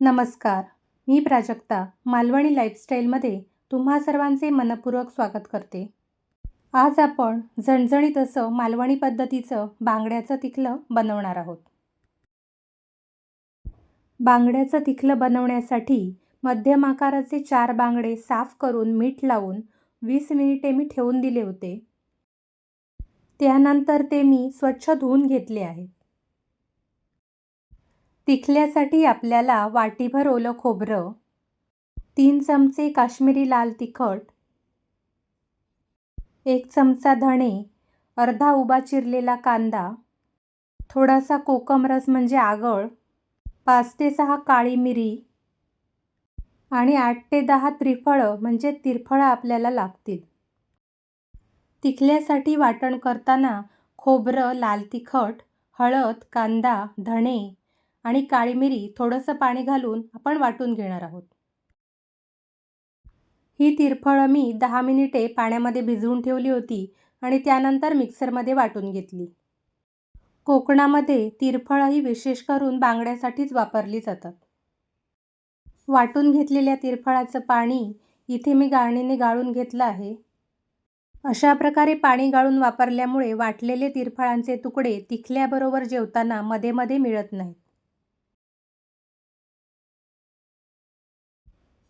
नमस्कार मी प्राजक्ता मालवणी लाईफस्टाईलमध्ये तुम्हा सर्वांचे मनपूर्वक स्वागत करते. आज आपण झणझणीत असं मालवणी पद्धतीचं बांगड्याचं तिखलं बनवणार आहोत. बांगड्याचं तिखलं बनवण्यासाठी मध्यम आकाराचे चार बांगडे साफ करून मीठ लावून वीस मिनिटे मी ठेवून दिले होते. त्यानंतर ते मी स्वच्छ धुवून घेतले आहेत तिखल्यासाठी आपल्याला वाटीभर ओलं खोबरं तीन चमचे काश्मीरी लाल तिखट एक चमचा धणे अर्धा उभा चिरलेला कांदा थोडासा कोकम रस म्हणजे आगळ पाच ते सहा काळी मिरी आणि आठ ते दहा त्रिफळं म्हणजे तिरफळं आपल्याला लागतील. तिखल्यासाठी वाटण करताना खोबरं लाल तिखट हळद कांदा धणे आणि काळी मिरी थोडंसं पाणी घालून आपण वाटून घेणार आहोत. ही तिरफळं मी दहा मिनिटे पाण्यामध्ये भिजवून ठेवली होती आणि त्यानंतर मिक्सरमध्ये वाटून घेतली. कोकणामध्ये तिरफळं ही विशेष करून बांगड्यासाठीच वापरली जातात. वाटून घेतलेल्या तिरफळाचं पाणी इथे मी गाळणीने गाळून घेतलं आहे. अशा प्रकारे पाणी गाळून वापरल्यामुळे वाटलेले तिरफळांचे तुकडे तिखल्याबरोबर जेवताना मध्ये मध्ये मिळत नाहीत.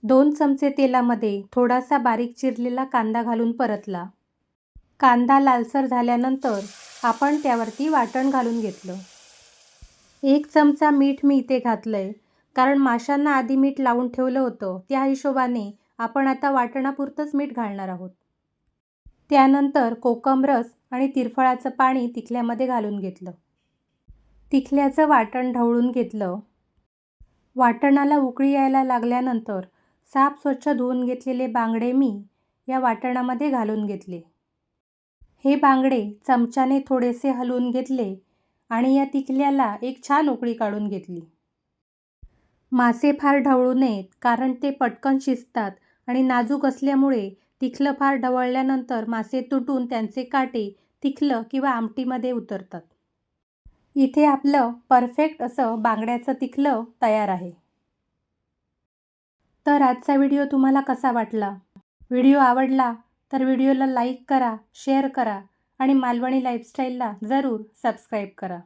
दोन चमचे तेलामध्ये थोडासा बारीक चिरलेला कांदा घालून परतला. कांदा लालसर झाल्यानंतर आपण त्यावरती वाटण घालून घेतलं. एक चमचा मीठ मी इथे घातलं आहे कारण माशांना आधी मीठ लावून ठेवलं होतं. त्या हिशोबाने आपण आता वाटणापुरतंच मीठ घालणार आहोत. त्यानंतर कोकम रस आणि तिरफळाचं पाणी तिखल्यामध्ये घालून घेतलं. तिखल्याचं वाटण ढवळून घेतलं. वाटणाला उकळी यायला लागल्यानंतर साफ स्वच्छ धुवून घेतलेले बांगडे मी या वाटणामध्ये घालून घेतले. हे बांगडे चमच्याने थोडेसे हलवून घेतले आणि या तिखल्याला एक छान उकळी काढून घेतली. मासे फार ढवळू नयेत कारण ते पटकन शिजतात आणि नाजूक असल्यामुळे तिखलं फार ढवळल्यानंतर मासे तुटून त्यांचे काटे तिखलं किंवा आमटीमध्ये उतरतात. इथे आपलं परफेक्ट असं बांगड्याचं तिखलं तयार आहे. तर आजचा व्हिडिओ तुम्हाला कसा वाटला? व्हिडिओ आवडला तर व्हिडिओला लाईक करा शेअर करा आणि मालवणी लाईफस्टाईलला जरूर सबस्क्राईब करा.